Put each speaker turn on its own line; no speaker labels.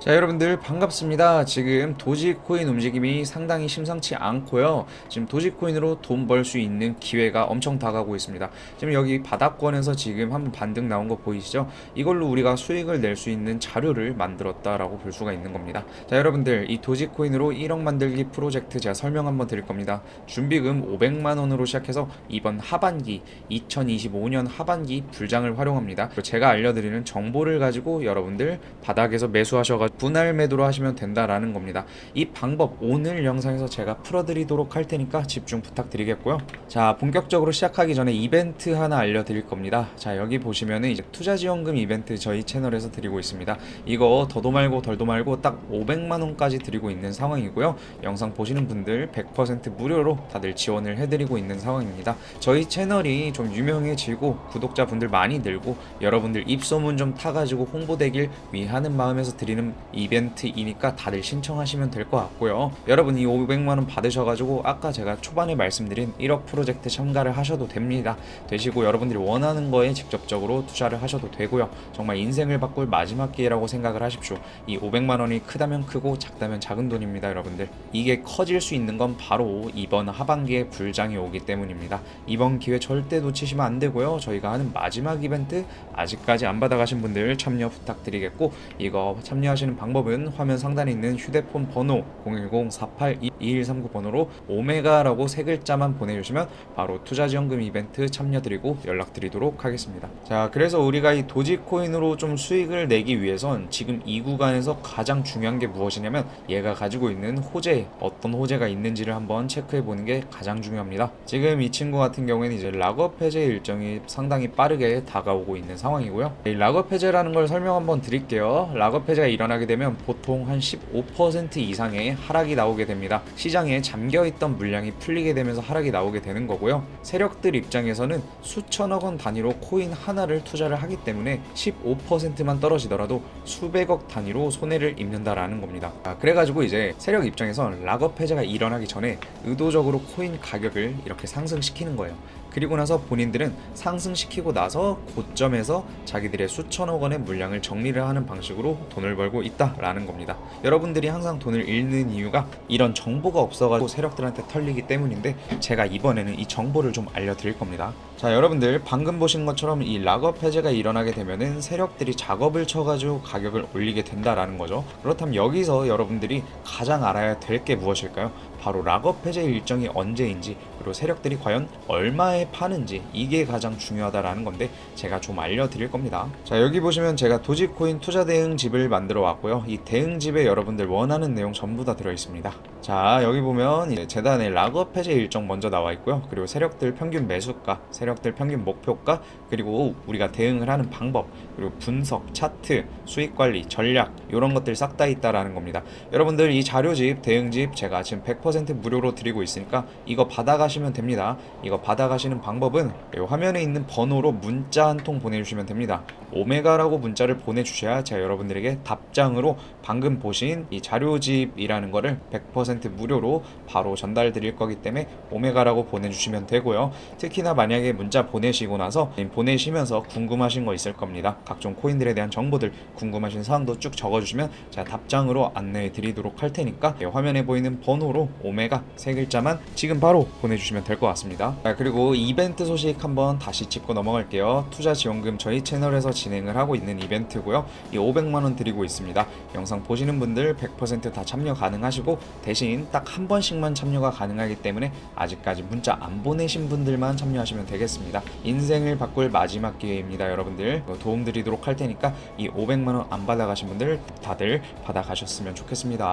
자 여러분들 반갑습니다. 지금 도지코인 움직임이 상당히 심상치 않고요. 지금 도지코인으로 돈 벌 수 있는 기회가 엄청 다가오고 있습니다. 지금 여기 바닥권에서 지금 한번 반등 나온 거 보이시죠? 이걸로 우리가 수익을 낼 수 있는 자료를 만들었다라고 볼 수가 있는 겁니다. 자 여러분들 이 도지코인으로 1억 만들기 프로젝트 제가 설명 한번 드릴 겁니다. 준비금 500만 원으로 시작해서 이번 하반기 2025년 하반기 불장을 활용합니다. 제가 알려드리는 정보를 가지고 여러분들 바닥에서 매수하셔가 분할 매도로 하시면 된다라는 겁니다. 이 방법 오늘 영상에서 제가 풀어드리도록 할 테니까 집중 부탁드리겠고요. 자 본격적으로 시작하기 전에 이벤트 하나 알려드릴 겁니다. 자 여기 보시면은 이제 투자 지원금 이벤트 저희 채널에서 드리고 있습니다. 이거 더도 말고 덜도 말고 딱 500만 원까지 드리고 있는 상황이고요. 영상 보시는 분들 100% 무료로 다들 지원을 해드리고 있는 상황입니다. 저희 채널이 좀 유명해지고 구독자분들 많이 늘고 여러분들 입소문 좀 타가지고 홍보되길 위하는 마음에서 드리는 이벤트이니까 다들 신청하시면 될 것 같고요. 여러분 이 500만 원 받으셔가지고 아까 제가 초반에 말씀드린 1억 프로젝트 참가를 하셔도 됩니다. 되시고 여러분들이 원하는 거에 직접적으로 투자를 하셔도 되고요. 정말 인생을 바꿀 마지막 기회라고 생각을 하십시오. 이 500만 원이 크다면 크고 작다면 작은 돈입니다, 여러분들. 이게 커질 수 있는 건 바로 이번 하반기에 불장이 오기 때문입니다. 이번 기회 절대 놓치시면 안 되고요. 저희가 하는 마지막 이벤트 아직까지 안 받아가신 분들 참여 부탁드리겠고 이거 참여하 시는 방법은 화면 상단에 있는 휴대폰 번호 010-482-2139 번호로 오메가라고 세 글자만 보내주시면 바로 투자지원금 이벤트 참여드리고 연락드리도록 하겠습니다. 자, 그래서 우리가 이 도지코인으로 좀 수익을 내기 위해선 지금 이 구간에서 가장 중요한 게 무엇이냐면 얘가 가지고 있는 호재, 어떤 호재가 있는지를 한번 체크해 보는 게 가장 중요합니다. 지금 이 친구 같은 경우에는 이제 락업 해제 일정이 상당히 빠르게 다가오고 있는 상황이고요. 이 락업 해제라는 걸 설명 한번 드릴게요. 락업 해제가 일어나 게 되면 보통 한 15% 이상의 하락이 나오게 됩니다. 시장에 잠겨 있던 물량이 풀리게 되면서 하락이 나오게 되는 거고요. 세력들 입장에서는 수천억 원 단위로 코인 하나를 투자를 하기 때문에 15%만 떨어지더라도 수백억 단위로 손해를 입는다라는 겁니다. 아, 그래가지고 이제 세력 입장에선 락업 해제가 일어나기 전에 의도적으로 코인 가격을 이렇게 상승시키는 거예요. 그리고 나서 본인들은 상승시키고 나서 고점에서 자기들의 수천억 원의 물량을 정리를 하는 방식으로 돈을 벌고 있다라는 겁니다. 여러분들이 항상 돈을 잃는 이유가 이런 정보가 없어가지고 세력들한테 털리기 때문인데 제가 이번에는 이 정보를 좀 알려드릴 겁니다. 자 여러분들 방금 보신 것처럼 이 락업 해제가 일어나게 되면은 세력들이 작업을 쳐가지고 가격을 올리게 된다라는 거죠. 그렇다면 여기서 여러분들이 가장 알아야 될 게 무엇일까요? 바로 락업 해제 일정이 언제인지 그리고 세력들이 과연 얼마 에 파는지 이게 가장 중요하다라는 건데 제가 좀 알려드릴 겁니다. 자 여기 보시면 제가 도지코인 투자 대응 집을 만들어 왔고요. 이 대응 집에 여러분들 원하는 내용 전부 다 들어 있습니다. 자 여기 보면 재단의 락업 해제 일정 먼저 나와 있고요. 그리고 세력들 평균 매수가, 세력들 평균 목표가 그리고 우리가 대응을 하는 방법 그리고 분석, 차트, 수익 관리, 전략 이런 것들 싹 다 있다라는 겁니다. 여러분들 이 자료집, 대응집 제가 지금 100% 무료로 드리고 있으니까 이거 받아가시면 됩니다. 이거 받아가시는 방법은 이 화면에 있는 번호로 문자 한 통 보내주시면 됩니다. 오메가라고 문자를 보내주셔야 제가 여러분들에게 답장으로 방금 보신 이 자료집이라는 거를 100% 무료로 바로 전달 드릴 거기 때문에 오메가라고 보내주시면 되고요. 특히나 만약에 문자 보내시고 나서 보내시면서 궁금하신 거 있을 겁니다. 각종 코인들에 대한 정보들 궁금하신 사항도 쭉 적어주시면 제가 답장으로 안내해 드리도록 할 테니까 예, 화면에 보이는 번호로 오메가 세 글자만 지금 바로 보내주시면 될 것 같습니다. 자, 그리고 이벤트 소식 한번 다시 짚고 넘어갈게요. 투자 지원금 저희 채널에서 진행을 하고 있는 이벤트고요. 이 500만 원 드리고 있습니다. 영상 보시는 분들 100%다 참여 가능하시고 대신 딱 한 번씩만 참여가 가능하기 때문에 아직까지 문자 안 보내신 분들만 참여하시면 되겠습니다. 인생을 바꿀 마지막 기회입니다, 여러분들. 도움 드리도록 할 테니까 이 500만 원 안 받아가신 분들 다들 받아가셨으면 좋겠습니다.